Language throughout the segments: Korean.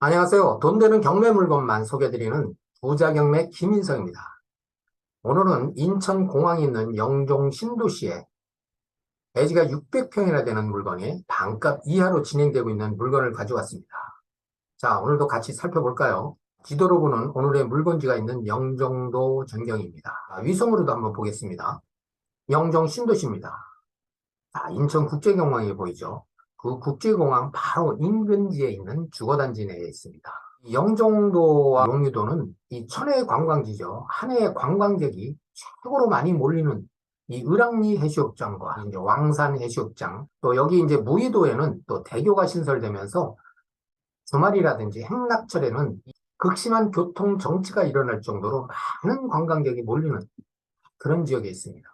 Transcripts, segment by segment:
안녕하세요. 돈 되는 경매 물건만 소개해드리는 부자 경매 김인성입니다. 오늘은 인천 공항에 있는 영종 신도시에 대지가 600평이나 되는 물건이 반값 이하로 진행되고 있는 물건을 가져왔습니다. 자, 오늘도 같이 살펴볼까요? 지도로 보는 오늘의 물건지가 있는 영종도 전경입니다. 아, 위성으로도 한번 보겠습니다. 영종 신도시입니다. 자, 인천 국제공항이 보이죠? 그 국제공항 바로 인근지에 있는 주거단지 내에 있습니다. 영종도와 용유도는 이 천혜 관광지죠. 한 해에 관광객이 최고로 많이 몰리는 이 을왕리 해수욕장과 이제 왕산 해수욕장, 또 여기 이제 무의도에는 또 대교가 신설되면서 주말이라든지 행락철에는 극심한 교통 정체가 일어날 정도로 많은 관광객이 몰리는 그런 지역에 있습니다.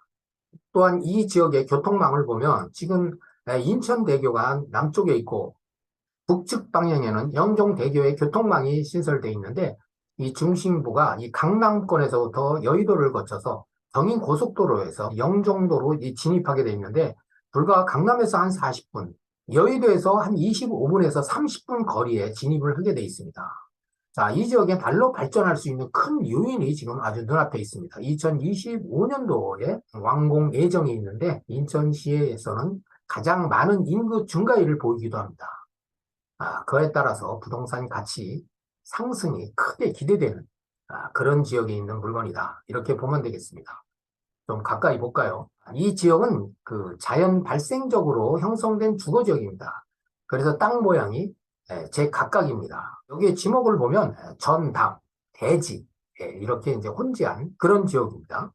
또한 이 지역의 교통망을 보면 지금 인천대교가 남쪽에 있고 북측 방향에는 영종대교의 교통망이 신설되어 있는데 이 중심부가 이 강남권에서부터 여의도를 거쳐서 경인 고속도로에서 영종도로 진입하게 되어 있는데 불과 강남에서 한 40분, 여의도에서 한 25분에서 30분 거리에 진입을 하게 되어 있습니다. 자, 이 지역에 발로 발전할 수 있는 큰 요인이 지금 아주 눈앞에 있습니다. 2025년도에 완공 예정이 있는데 인천시에서는 가장 많은 인구 증가율을 보이기도 합니다. 아, 그에 따라서 부동산 가치 상승이 크게 기대되는 아, 그런 지역에 있는 물건이다. 이렇게 보면 되겠습니다. 좀 가까이 볼까요? 이 지역은 그 자연 발생적으로 형성된 주거 지역입니다. 그래서 땅 모양이 예, 제 각각입니다. 여기에 지목을 보면 전당, 대지 예, 이렇게 이제 혼재한 그런 지역입니다.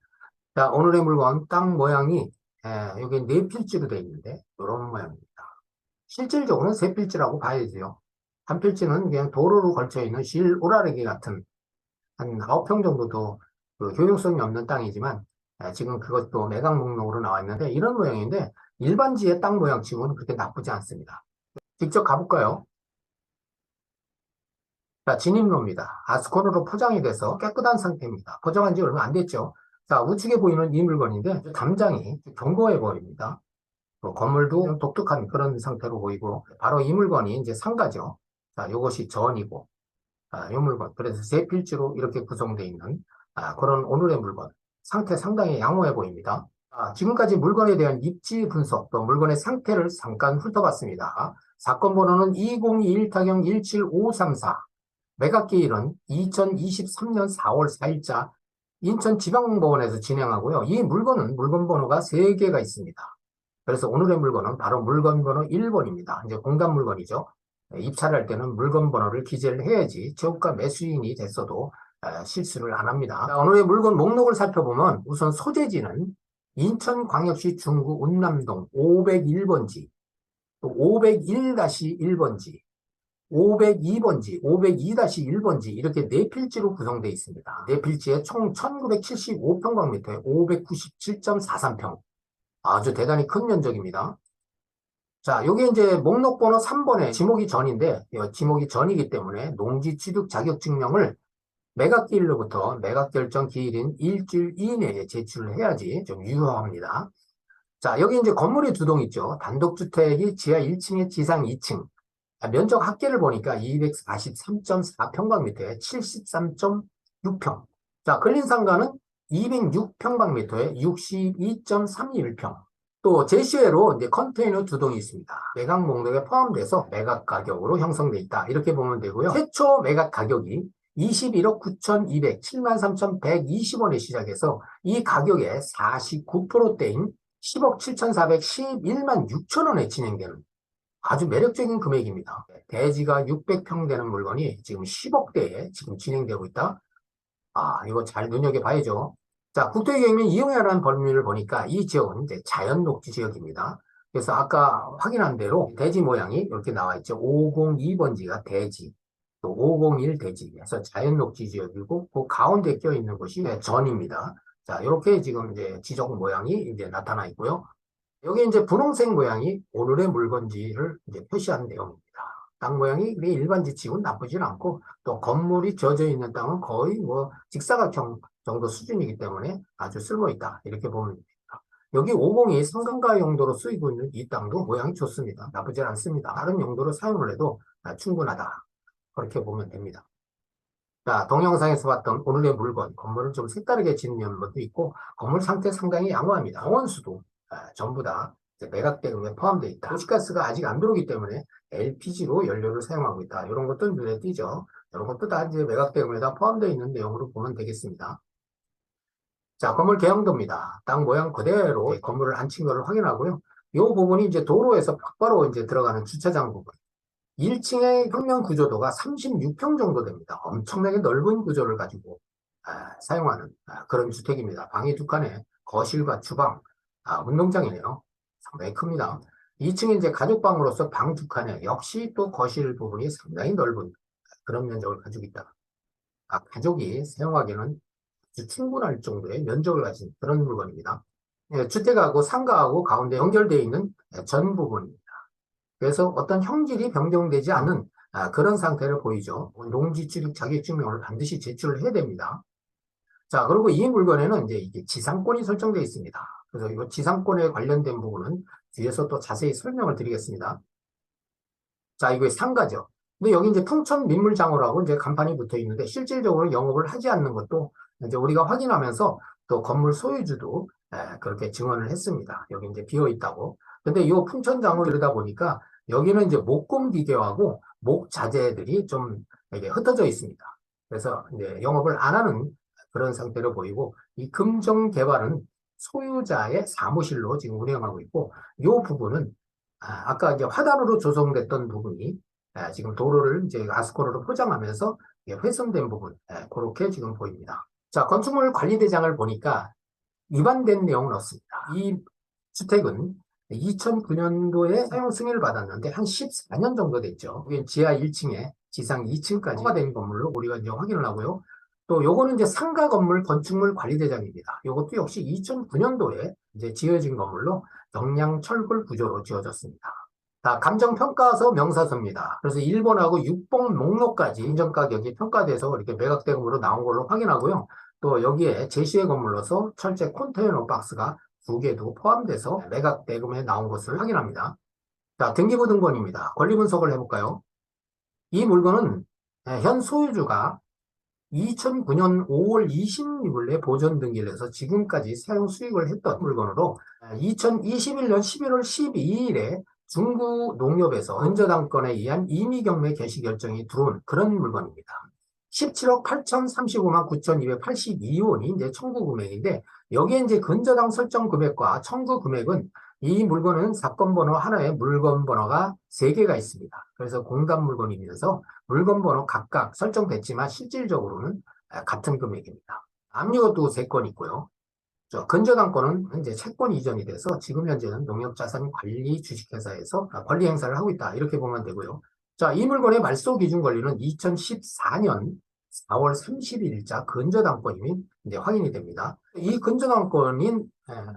자, 오늘의 물건 땅 모양이 예, 여기 네 필지로 되어 있는데 이런 모양입니다. 실질적으로는 세 필지라고 봐야죠. 한 필지는 그냥 도로로 걸쳐 있는 실 오라르기 같은 한 아홉 평 정도도 그 효용성이 없는 땅이지만 예, 지금 그것도 매각 목록으로 나와 있는데 이런 모양인데 일반지의 땅 모양 치고는 그렇게 나쁘지 않습니다. 직접 가볼까요? 자, 진입로입니다. 아스코르로 포장이 돼서 깨끗한 상태입니다. 포장한 지 얼마 안 됐죠. 자, 우측에 보이는 이 물건인데 담장이 견고해 보입니다. 또 건물도 독특한 그런 상태로 보이고 바로 이 물건이 이제 상가죠. 자, 이것이 전이고 아, 이 물건 그래서 세 필지로 이렇게 구성되어 있는 아, 그런 오늘의 물건 상태 상당히 양호해 보입니다. 아, 지금까지 물건에 대한 입지 분석 또 물건의 상태를 잠깐 훑어봤습니다. 사건 번호는 2021 타경 17534 매각 기일은 2023년 4월 4일자 인천지방법원에서 진행하고요. 이 물건은 물건 번호가 3개가 있습니다. 그래서 오늘의 물건은 바로 물건 번호 1번입니다. 이제 공단 물건이죠. 네, 입찰할 때는 물건 번호를 기재를 해야지 저가 매수인이 됐어도 실수를 안 합니다. 오늘의 물건 목록을 살펴보면 우선 소재지는 인천광역시 중구 운남동 501번지, 또 501-1번지, 502번지, 502-1번지 이렇게 네 필지로 구성되어 있습니다. 네 필지에 총 1975평방미터에 597.43평. 아주 대단히 큰 면적입니다. 자, 여기 이제 목록 번호 3번에 지목이 전인데, 지목이 전이기 때문에 농지 취득 자격 증명을 매각기일로부터 매각 결정 기일인 일주일 이내에 제출을 해야지 좀 유효합니다. 자, 여기 이제 건물이 두 동 있죠. 단독주택이 지하 1층에 지상 2층. 면적 합계를 보니까 243.4평방미터에 73.6평. 자, 근린상가는 206평방미터에 62.31평. 또 제시외로 이제 컨테이너 두 동이 있습니다. 매각 목록에 포함돼서 매각 가격으로 형성돼 있다. 이렇게 보면 되고요. 최초 매각 가격이 21억 9,200, 73,120원에 시작해서 이 가격에 49%대인 10억 7,400, 11만 6천원에 진행되는 아주 매력적인 금액입니다. 대지가 600평 되는 물건이 지금 10억대에 지금 진행되고 있다. 아, 이거 잘 눈여겨봐야죠. 자, 국토기획면 이용해라는 법률을 보니까 이 지역은 이제 자연 녹지 지역입니다. 그래서 아까 확인한 대로 대지 모양이 이렇게 나와 있죠. 502번지가 대지, 또 501 대지. 그래서 자연 녹지 지역이고, 그 가운데 껴 있는 곳이 전입니다. 자, 이렇게 지금 이제 지적 모양이 이제 나타나 있고요. 여기 이제 분홍색 모양이 오늘의 물건지를 이제 표시한 내용입니다. 땅 모양이 일반 지 치고는 나쁘진 않고 또 건물이 젖어 있는 땅은 거의 뭐 직사각형 정도 수준이기 때문에 아주 쓸모있다 이렇게 보면 됩니다. 여기 50이 상간가 용도로 쓰이고 있는 이 땅도 모양이 좋습니다. 나쁘지 않습니다. 다른 용도로 사용을 해도 충분하다. 그렇게 보면 됩니다. 자, 동영상에서 봤던 오늘의 물건, 건물을 좀 색다르게 짓는 것도 있고, 건물 상태 상당히 양호합니다. 정원수도 아, 전부 다 매각대금에 포함되어 있다. 도시가스가 아직 안 들어오기 때문에 LPG로 연료를 사용하고 있다. 이런 것도 눈에 띄죠. 이런 것도 다 이제 매각대금에 다 포함되어 있는 내용으로 보면 되겠습니다. 자, 건물 개형도입니다. 땅 모양 그대로 건물을 안친 것을 확인하고요. 이 부분이 이제 도로에서 바로 이제 들어가는 주차장 부분. 1층의 평면 구조도가 36평 정도 됩니다. 엄청나게 넓은 구조를 가지고 아, 사용하는 아, 그런 주택입니다. 방이 두 칸에 거실과 주방, 아, 운동장이네요. 상당히 큽니다. 2층에 이제 가족방으로서 방 두 칸에 역시 또 거실 부분이 상당히 넓은 그런 면적을 가지고 있다. 아, 가족이 사용하기에는 충분할 정도의 면적을 가진 그런 물건입니다. 예, 주택하고 상가하고 가운데 연결되어 있는 전 부분입니다. 그래서 어떤 형질이 변경되지 않은 아, 그런 상태를 보이죠. 농지 취득 자격증명을 반드시 제출을 해야 됩니다. 자, 그리고 이 물건에는 이제 이게 지상권이 설정되어 있습니다. 그래서 이 지상권에 관련된 부분은 뒤에서 또 자세히 설명을 드리겠습니다. 자, 이거 상가죠. 근데 여기 이제 평촌 민물장어라고 이제 간판이 붙어 있는데 실질적으로 영업을 하지 않는 것도 이제 우리가 확인하면서 또 건물 소유주도 에, 그렇게 증언을 했습니다. 여기 이제 비어 있다고. 근데 이 풍천장을 들여다 보니까 여기는 이제 목공 기계하고 목 자재들이 좀 이게 흩어져 있습니다. 그래서 이제 영업을 안 하는 그런 상태로 보이고 이 금정 개발은 소유자의 사무실로 지금 운영하고 있고 이 부분은 아, 아까 이제 화단으로 조성됐던 부분이 아, 지금 도로를 이제 아스코르로 포장하면서 훼손된 부분 아, 그렇게 지금 보입니다. 자 건축물 관리대장을 보니까 위반된 내용은 없습니다. 이 주택은 2009년도에 사용 승인을 받았는데 한 14년 정도 됐죠. 지하 1층에 지상 2층까지 허가된 건물로 우리가 이제 확인을 하고요. 또 요거는 이제 상가 건물 건축물 관리대장입니다. 요것도 역시 2009년도에 이제 지어진 건물로 영양 철골 구조로 지어졌습니다. 자, 감정평가서 명사서입니다. 그래서 1번하고 6번 목록까지 인정 가격이 평가돼서 이렇게 매각대금으로 나온 걸로 확인하고요. 또 여기에 제시의 건물로서 철제 컨테이너 박스가 두 개도 포함돼서 매각 대금에 나온 것을 확인합니다. 자, 등기부 등본입니다. 권리 분석을 해볼까요? 이 물건은 현 소유주가 2009년 5월 26일에 보존 등기를 해서 지금까지 사용 수익을 했던 물건으로 2021년 11월 12일에 중구 농협에서 근저당권에 의한 임의경매 개시 결정이 들어온 그런 물건입니다. 17억 8,035만 9,282원이 이제 청구 금액인데 여기에 이제 근저당 설정 금액과 청구 금액은 이 물건은 사건 번호 하나에 물건 번호가 세개가 있습니다. 그래서 공단 물건이면서 물건 번호 각각 설정됐지만 실질적으로는 같은 금액입니다. 압류도 3건 있고요. 저 근저당권은 이제 채권 이전이 돼서 지금 현재는 농협자산관리 주식회사에서 관리 행사를 하고 있다. 이렇게 보면 되고요. 자, 이 물건의 말소 기준 권리는 2014년 4월 30일자 근저당권이 이제 확인이 됩니다. 이 근저당권인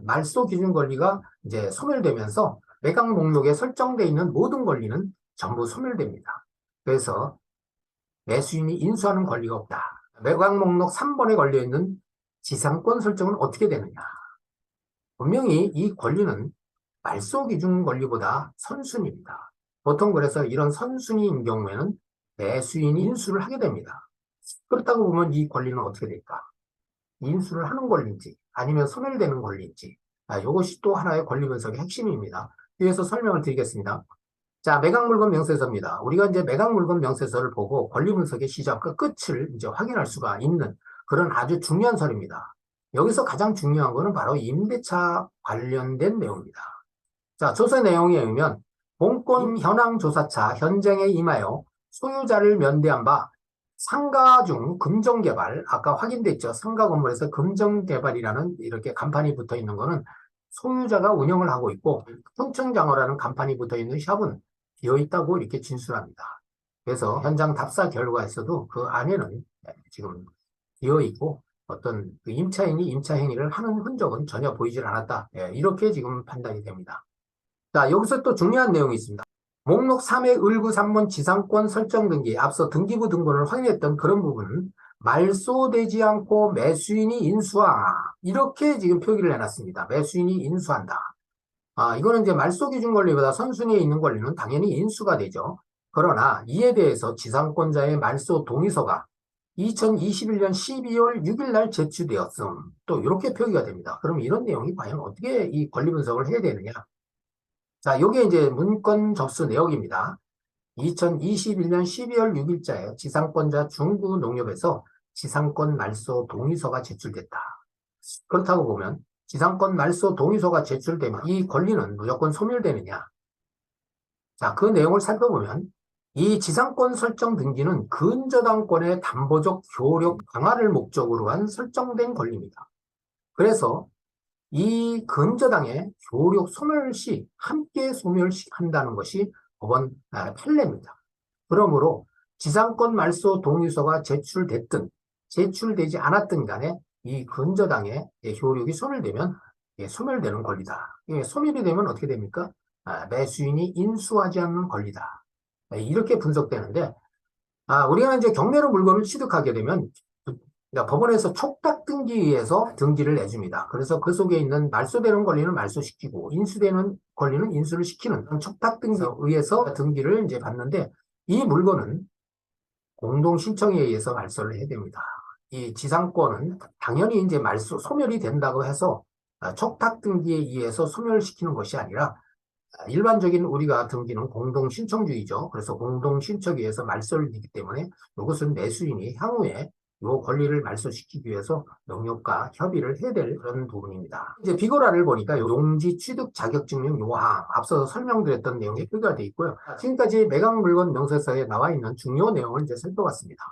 말소 기준 권리가 이제 소멸되면서 매각 목록에 설정되어 있는 모든 권리는 전부 소멸됩니다. 그래서 매수인이 인수하는 권리가 없다. 매각 목록 3번에 걸려 있는 지상권 설정은 어떻게 되느냐? 분명히 이 권리는 말소 기준 권리보다 선순위입니다. 보통 그래서 이런 선순위인 경우에는 매수인이 인수를 하게 됩니다. 그렇다고 보면 이 권리는 어떻게 될까? 인수를 하는 권리인지 아니면 소멸되는 권리인지 아, 이것이 또 하나의 권리 분석의 핵심입니다. 뒤에서 설명을 드리겠습니다. 자, 매각물건 명세서입니다. 우리가 이제 매각물건 명세서를 보고 권리 분석의 시작과 끝을 이제 확인할 수가 있는 그런 아주 중요한 설입니다. 여기서 가장 중요한 것은 바로 임대차 관련된 내용입니다. 자, 조서 내용에 의하면 본권 현황 조사차 현장에 임하여 소유자를 면대한 바 상가 중 금정개발 아까 확인됐죠 상가 건물에서 금정개발이라는 이렇게 간판이 붙어 있는 거는 소유자가 운영을 하고 있고 평청장어라는 간판이 붙어 있는 샵은 비어 있다고 이렇게 진술합니다. 그래서 현장 답사 결과에서도 그 안에는 지금 비어 있고 어떤 그 임차인이 임차 행위를 하는 흔적은 전혀 보이질 않았다. 예, 이렇게 지금 판단이 됩니다. 자, 여기서 또 중요한 내용이 있습니다. 목록 3의 을구 3번 지상권 설정 등기, 앞서 등기부 등본을 확인했던 그런 부분은 말소되지 않고 매수인이 인수하 이렇게 지금 표기를 해놨습니다. 매수인이 인수한다. 아, 이거는 이제 말소 기준 권리보다 선순위에 있는 권리는 당연히 인수가 되죠. 그러나 이에 대해서 지상권자의 말소 동의서가 2021년 12월 6일 날 제출되었음. 또 이렇게 표기가 됩니다. 그럼 이런 내용이 과연 어떻게 이 권리 분석을 해야 되느냐? 자, 요게 이제 문건 접수 내역입니다. 2021년 12월 6일자에 지상권자 중구 농협에서 지상권 말소 동의서가 제출됐다. 그렇다고 보면 지상권 말소 동의서가 제출되면 이 권리는 무조건 소멸되느냐? 자, 그 내용을 살펴보면 이 지상권 설정 등기는 근저당권의 담보적 효력 강화를 목적으로 한 설정된 권리입니다. 그래서 이 근저당의 효력 소멸 시 함께 소멸한다는 것이 법원 아, 판례입니다. 그러므로 지상권 말소 동의서가 제출됐든 제출되지 않았든 간에 이 근저당의 효력이 소멸되면 예, 소멸되는 권리다. 예, 소멸이 되면 어떻게 됩니까? 아, 매수인이 인수하지 않는 권리다. 예, 이렇게 분석되는데 아, 우리가 이제 경매로 물건을 취득하게 되면 그러니까 법원에서 촉탁 등기에서 등기를 내줍니다. 그래서 그 속에 있는 말소되는 권리는 말소시키고 인수되는 권리는 인수를 시키는 촉탁 등기에 의해서 등기를 이제 받는데 이 물건은 공동 신청에 의해서 말소를 해야 됩니다. 이 지상권은 당연히 이제 말소 소멸이 된다고 해서 아, 촉탁 등기에 의해서 소멸시키는 것이 아니라 아, 일반적인 우리가 등기는 공동 신청주의죠. 그래서 공동 신청에 의해서 말소를 내기 때문에 이것은 매수인이 향후에 이 권리를 말소시키기 위해서 농협과 협의를 해야 될 그런 부분입니다. 이제 비거라를 보니까 용지 취득 자격증명 요항 앞서서 설명드렸던 내용이 표기가 되어 있고요. 지금까지 매각 물건 명세서에 나와 있는 중요 내용을 이제 살펴봤습니다.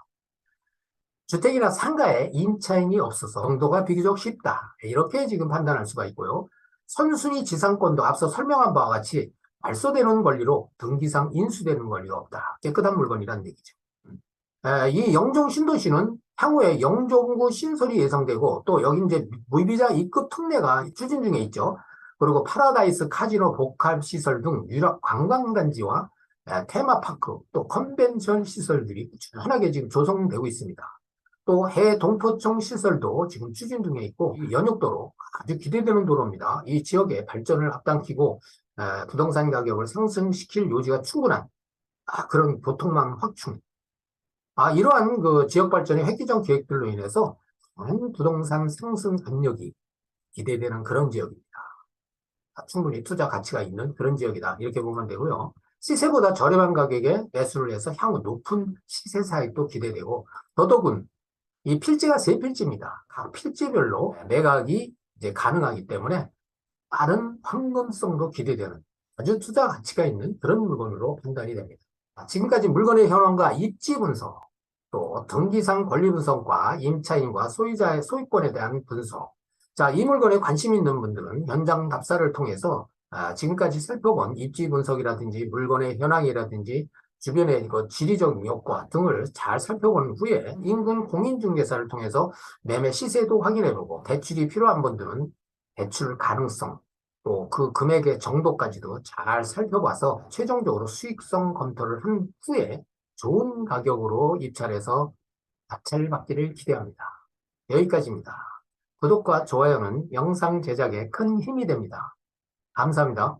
주택이나 상가에 임차인이 없어서 정도가 비교적 쉽다. 이렇게 지금 판단할 수가 있고요. 선순위 지상권도 앞서 설명한 바와 같이 말소되는 권리로 등기상 인수되는 권리가 없다. 깨끗한 물건이란 얘기죠. 이 영종 신도시는 향후에 영종구 신설이 예상되고 또 여기 이제 무비자 입급 특례가 추진 중에 있죠. 그리고 파라다이스 카지노 복합 시설 등 유럽 관광단지와 테마파크 또 컨벤션 시설들이 꾸준하게 지금 조성되고 있습니다. 또 해 동포청 시설도 지금 추진 중에 있고 연육도로 아주 기대되는 도로입니다. 이 지역의 발전을 앞당기고 부동산 가격을 상승시킬 요지가 충분한 아, 그런 교통망 확충 아, 이러한 그 지역 발전의 획기적 계획들로 인해서 많은 부동산 상승 압력이 기대되는 그런 지역입니다. 아, 충분히 투자 가치가 있는 그런 지역이다. 이렇게 보면 되고요. 시세보다 저렴한 가격에 매수를 해서 향후 높은 시세 사익도 기대되고 더더군 이 필지가 세 필지입니다. 각 필지별로 매각이 이제 가능하기 때문에 빠른 황금성도 기대되는 아주 투자 가치가 있는 그런 물건으로 판단이 됩니다. 지금까지 물건의 현황과 입지 분석, 또 등기상 권리 분석과 임차인과 소유자의 소유권에 대한 분석. 자, 이 물건에 관심 있는 분들은 현장 답사를 통해서 아, 지금까지 살펴본 입지 분석이라든지 물건의 현황이라든지 주변의 그 지리적 효과 등을 잘 살펴본 후에 인근 공인중개사를 통해서 매매 시세도 확인해보고 대출이 필요한 분들은 대출 가능성 또 그 금액의 정도까지도 잘 살펴봐서 최종적으로 수익성 검토를 한 후에 좋은 가격으로 입찰해서 낙찰 받기를 기대합니다. 여기까지입니다. 구독과 좋아요는 영상 제작에 큰 힘이 됩니다. 감사합니다.